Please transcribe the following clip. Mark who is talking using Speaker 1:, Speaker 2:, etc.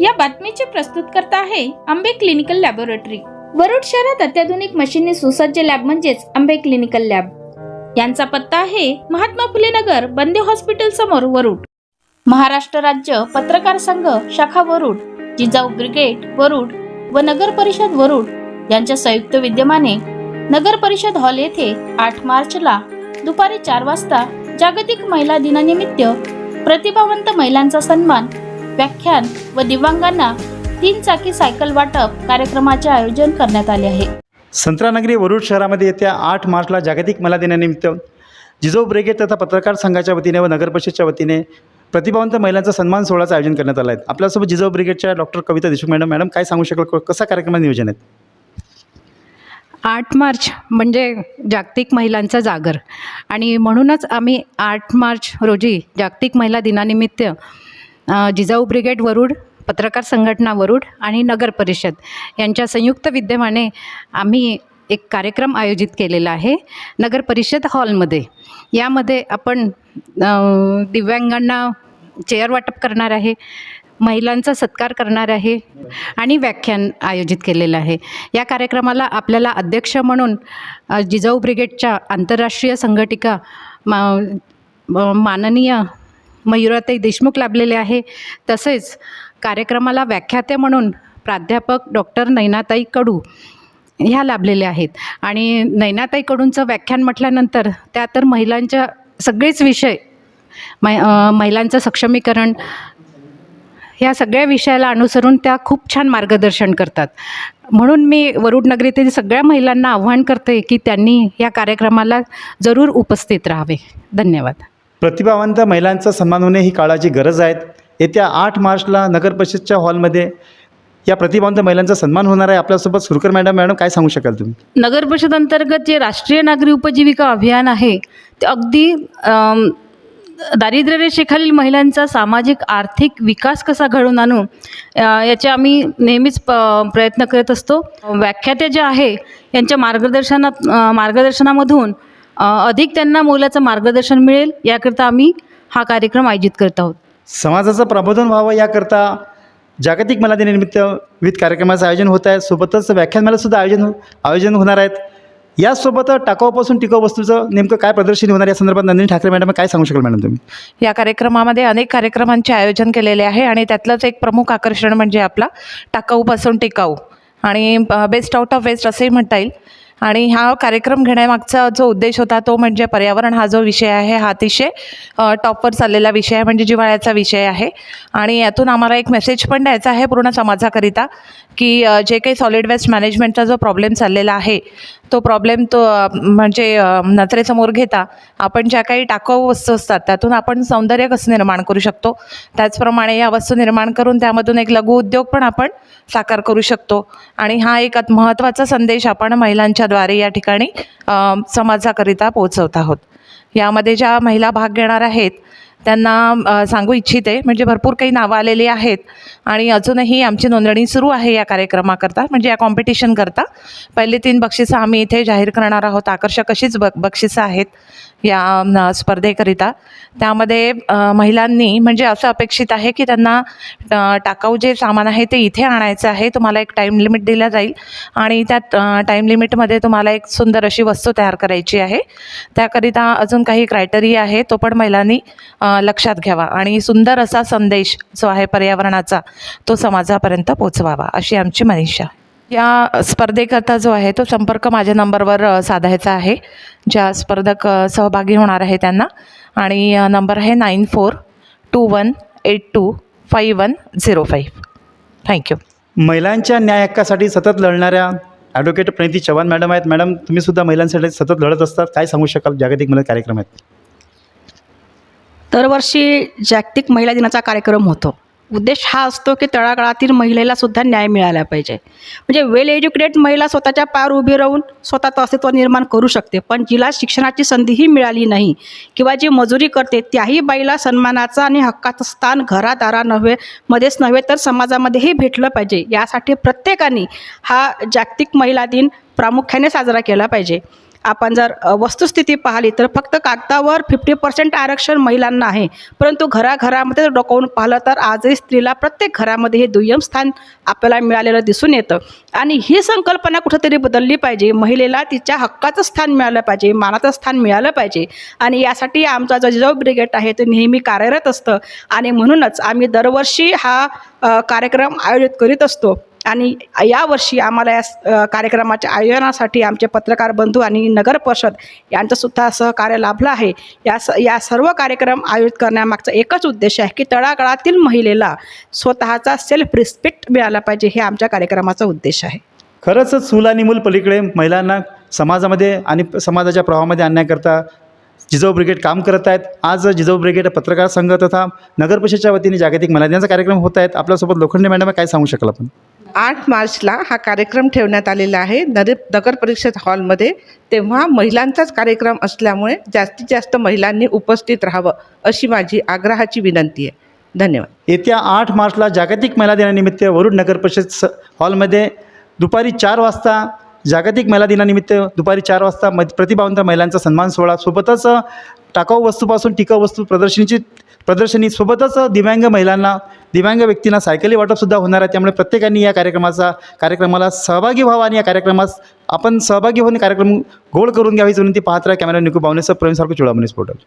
Speaker 1: या बातमीचे प्रस्तुतकर्ता आहे आंबे क्लिनिकल लॅबोरेटरी. वरुड शहरात अत्याधुनिक मशीनने सुसज्ज लॅब म्हणजेच आंबे क्लिनिकल लॅब. यांचा पत्ता आहे महात्मा फुले नगर बंदे हॉस्पिटल समोर वरुड. महाराष्ट्र राज्य पत्रकार संघ शाखा वरुड जिजाऊ ब्रिगेड वरुड व नगर परिषद वरुड यांच्या संयुक्त विद्यमाने नगर परिषद हॉल येथे आठ मार्चला दुपारी चार वाजता जागतिक महिला दिनानिमित्त प्रतिभावंत महिलांचा सन्मान व्याख्यान व दिव्यांगांना तीन चाकी सायकल वाटप कार्यक्रमाचे आयोजन करण्यात आले आहे.
Speaker 2: संत्रानगरी वरुड शहरामध्ये येत्या आठ मार्चला जागतिक महिला दिनानिमित्त जिजो ब्रिगेड तथा पत्रकार संघाच्या वतीने व नगर परिषदच्या वतीने प्रतिभावंत महिलांचा सन्मान सोहळ्याचं आयोजन करण्यात आलं आहे. आपल्यासोबत जिजो ब्रिगेडच्या doctor Kavita Deshmukh madam madam काय सांगू शकाल? कसा कार्यक्रमाचं नियोजन आहे?
Speaker 3: आठ मार्च म्हणजे जागतिक महिलांचा जागर. आणि म्हणूनच आम्ही आठ मार्च रोजी जागतिक महिला दिनानिमित्त जिजाऊ ब्रिगेड वरुड पत्रकार संघटना वरुड आणि नगर परिषद यांच्या संयुक्त विद्यमाने आम्ही एक कार्यक्रम आयोजित केलेला आहे नगर परिषद हॉलमध्ये. यामध्ये आपण दिव्यांगांना चेअर वाटप करणार आहे महिलांचा सत्कार करणार आहे आणि व्याख्यान आयोजित केलेलं आहे. या कार्यक्रमाला आपल्याला अध्यक्ष म्हणून जिजाऊ ब्रिगेडच्या आंतरराष्ट्रीय संघटिका मा माननीय मयुराताई देशमुख लाभलेले आहे. तसेच कार्यक्रमाला व्याख्याते म्हणून प्राध्यापक डॉक्टर नैनाताई कडू ह्या लाभलेल्या आहेत. आणि नैनाताई कडूंचं व्याख्यान म्हटल्यानंतर त्या तर महिलांच्या सगळेच विषय मै महिलांचं सक्षमीकरण ह्या सगळ्या विषयाला अनुसरून त्या खूप छान मार्गदर्शन करतात. म्हणून मी वरुड नगरीतील सगळ्या महिलांना आव्हान करते की त्यांनी या कार्यक्रमाला जरूर उपस्थित राहावे. धन्यवाद.
Speaker 2: प्रतिभावंत महिलांचा सन्मान होणे ही काळाची गरज आहे. येत्या आठ मार्चला नगर परिषदच्या हॉलमध्ये या प्रतिभावंत महिलांचा सन्मान होणार आहे. आपल्यासोबत सुरकर मॅडम मॅडम काय सांगू शकाल तुम्ही?
Speaker 4: नगर परिषद अंतर्गत जे राष्ट्रीय नागरी उपजीविका अभियान आहे ते अगदी दारिद्र्यरेषेखालील महिलांचा सामाजिक आर्थिक विकास कसा घडवून आणू याचे आम्ही नेहमीच प प्रयत्न करत असतो. व्याख्यात्या जे आहे यांच्या मार्गदर्शनात मार्गदर्शनामधून अधिक त्यांना मोलाचं मार्गदर्शन मिळेल याकरता आम्ही हा कार्यक्रम आयोजित करत आहोत.
Speaker 2: समाजाचं प्रबोधन व्हावं याकरता जागतिक महिला दिनानिमित्त विविध कार्यक्रमाचं आयोजन होत आहे. सोबतच व्याख्यानमालासुद्धा आयोजन हो आयोजन होणार आहेत. यासोबत टाकाऊपासून टिकाऊ वस्तूचं नेमकं काय प्रदर्शनी होणार या संदर्भात नंदिनी ठाकरे मॅडम काय सांगू शकाल मॅडम तुम्ही?
Speaker 5: या कार्यक्रमामध्ये अनेक कार्यक्रमांचे आयोजन केलेले आहे आणि त्यातलंच एक प्रमुख आकर्षण म्हणजे आपला टाकाऊपासून टिकाऊ आणि बेस्ट आउट ऑफ वेस्ट असंही म्हणता येईल. आणि हा कार्यक्रम घेण्यामागचा जो उद्देश होता तो म्हणजे पर्यावरण हा जो विषय आहे हा अतिशय टॉपवर चाललेला विषय आहे म्हणजे जिव्हाळ्याचा विषय आहे. आणि यातून आम्हाला एक मेसेज पण द्यायचा आहे पूर्ण समाजाकरिता की जे काही सॉलिड वेस्ट मॅनेजमेंटचा जो प्रॉब्लेम चाललेला आहे तो प्रॉब्लेम तो म्हणजे नजरेसमोर घेता आपण ज्या काही टाकाऊ वस्तू असतात त्यातून आपण सौंदर्य कसं निर्माण करू शकतो? त्याचप्रमाणे या वस्तू निर्माण करून त्यामधून एक लघु उद्योग पण आपण साकार करू शकतो. आणि हा एक महत्त्वाचा संदेश आपण महिलांच्याद्वारे या ठिकाणी समाजाकरिता पोहोचवत आहोत. यामध्ये ज्या महिला भाग घेणार आहेत त्यांना सांगू इच्छिते. म्हणजे भरपूर काही नावं आलेली आहेत. आणि अजूनही आमची नोंदणी सुरू आहे या कार्यक्रमाकरता म्हणजे या कॉम्पिटिशन करता. तीन बक्षिसं आम्ही इथे जाहीर करणार आहोत. आकर्षक अशीच ब बक्षिसं आहेत. या स्पर्धेकरिता. त्यामध्ये महिलांनी म्हणजे असं अपेक्षित आहे की त्यांना टाकाऊ जे सामान आहे ते इथे आणायचं आहे. तुम्हाला एक टाईम लिमिट दिला जाईल आणि त्या टाईम लिमिटमध्ये तुम्हाला एक सुंदर अशी वस्तू तयार करायची आहे. त्याकरिता अजून काही क्रायटेरिया आहे तो पण महिलांनी लक्षात घ्यावा आणि सुंदर असा संदेश जो आहे पर्यावरणाचा तो समाजापर्यंत पोचवावा अशी आमची मनीषा या स्पर्धेकरता जो आहे तो संपर्क माझ्या नंबरवर साधायचा आहे. ज्या स्पर्धक सहभागी होणार आहे त्यांना. आणि नंबर आहे nine four two one eight two five one zero five. Thank you
Speaker 2: महिलांच्या न्याय हक्कासाठी सतत लढणाऱ्या ॲडव्होकेट प्रणिती चव्हाण मॅडम आहेत. मॅडम तुम्ही सुद्धा महिलांसाठी सतत लढत असतात. काय सांगू शकाल? जागतिक महिला कार्यक्रम आहेत.
Speaker 6: दरवर्षी जागतिक महिला दिनाचा कार्यक्रम होतो. उद्देश हा असतो की तळागाळातील महिलेला सुद्धा न्याय मिळाला पाहिजे. म्हणजे वेल एज्युकेटेड महिला स्वतःच्या पार उभी राहून स्वतःचं अस्तित्व निर्माण करू शकते पण जिला शिक्षणाची संधीही मिळाली नाही किंवा जी मजुरी करते त्याही बाईला सन्मानाचं आणि हक्काचं स्थान घरादारा नव्हे मध्येच नव्हे तर समाजामध्येही भेटलं पाहिजे. यासाठी प्रत्येकाने हा जागतिक महिला दिन प्रामुख्याने साजरा केला पाहिजे. आपण जर वस्तुस्थिती पाहिली तर फक्त कागदावर फिफ्टी पर्सेंट आरक्षण महिलांना आहे. परंतु घराघरामध्ये जर डोकावून पाहिलं तर आजही स्त्रीला प्रत्येक घरामध्ये हे दुय्यम स्थान आपल्याला मिळालेलं दिसून येतं. आणि ही संकल्पना कुठंतरी बदलली पाहिजे. महिलेला तिच्या हक्काचं स्थान मिळालं पाहिजे मानाचं स्थान मिळालं पाहिजे. आणि यासाठी आमचा जो जिजाऊ ब्रिगेड आहे ते नेहमी कार्यरत असतं. आणि म्हणूनच आम्ही दरवर्षी हा कार्यक्रम आयोजित करीत असतो. आणि यावर्षी आम्हाला या स- कार्यक्रमाच्या आयोजनासाठी आमचे पत्रकार बंधू आणि नगर परिषद यांचंसुद्धा सहकार्य लाभलं आहे. या स या सर्व कार्यक्रम आयोजित करण्यामागचा एकच उद्देश आहे की तळागाळातील महिलेला स्वतःचा सेल्फ रिस्पेक्ट मिळाला पाहिजे हे आमच्या कार्यक्रमाचा उद्देश आहे.
Speaker 2: खरंच चूल आणि मूल पलीकडे महिलांना समाजामध्ये आणि समाजाच्या प्रवाहामध्ये आणण्याकरता जिजाऊ ब्रिगेड काम करत आहेत. आज जिजाऊ ब्रिगेड पत्रकार संघ तथा नगर परिषदेच्या वतीने जागतिक महिला दिनाचा कार्यक्रम होत आहेत. आपल्यासोबत लोखंडे मॅडम काय सांगू शकाल आपण?
Speaker 7: आठ मार्चला हा कार्यक्रम ठेवण्यात आलेला आहे. नर नगर परिषद हॉलमध्ये तेव्हा महिलांचाच कार्यक्रम असल्यामुळे जास्तीत जास्त महिलांनी उपस्थित राहावं अशी माझी आग्रहाची विनंती आहे. धन्यवाद.
Speaker 2: येत्या आठ मार्चला जागतिक महिला दिनानिमित्त वरुड नगर परिषद स हॉलमध्ये दुपारी चार वाजता जागतिक महिला दिनानिमित्त दुपारी चार वाजता म प्रतिभावंत महिलांचा सन्मान सोहळा. सोबतच टाकाऊ वस्तूपासून टिकाऊ वस्तू प्रदर्शनीची प्रदर्शनी सोबतच दिव्यांग महिलांना दिव्यांग व्यक्तींना सायकली वाटपसुद्धा होणार आहे. त्यामुळे प्रत्येकाने या कार्यक्रमाचा कार्यक्रमाला सहभागी व्हावा आणि या कार्यक्रमास आपण सहभागी होऊन कार्यक्रम गोड करून घ्यावी विनंती पाहत राहा. कॅमेरा निकू बावनेसह प्रवीण सारखं चुळामणी पोर्टल